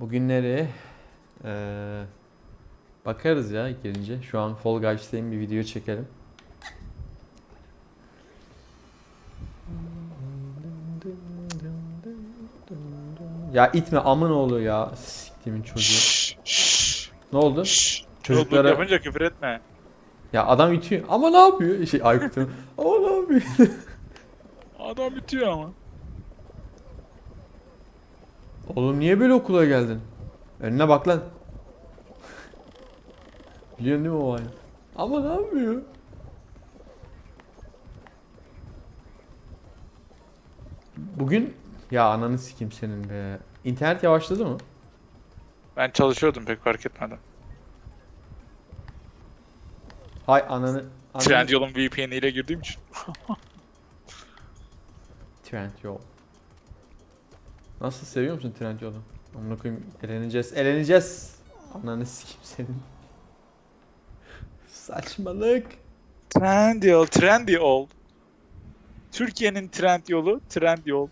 Bugünleri eee bakarız ya gelince. Şu an Fall Guys'tayım bir video çekelim. Ya itme amın oğlu ya. Siktimin çocuğu. Ne oldu? Çocuklara... Yapınca küfür etme. ya adam itiyor. Ama ne yapıyor? Şey Aykut'un. Ama ne yapıyor? Adam bitiyor ama. Oğlum niye böyle okula geldin? Önüne bak lan. Biliyorsun değil mi o olayı? Ama ne yapıyor? Bugün ya ananı sikim senin be. İnternet yavaşladı mı? Ben çalışıyordum pek fark etmedim. Hay ananı. ananı. Trendyol'un VPN ile girdiğim için. Trendyol. Nasıl seviyor musun Trendyol'u? Amına koyayım eleneceğiz. Eleneceğiz. Ananı sikim senin. Saçmalık. Trendyol, Trendyol. Türkiye'nin trend yolu Trendyol.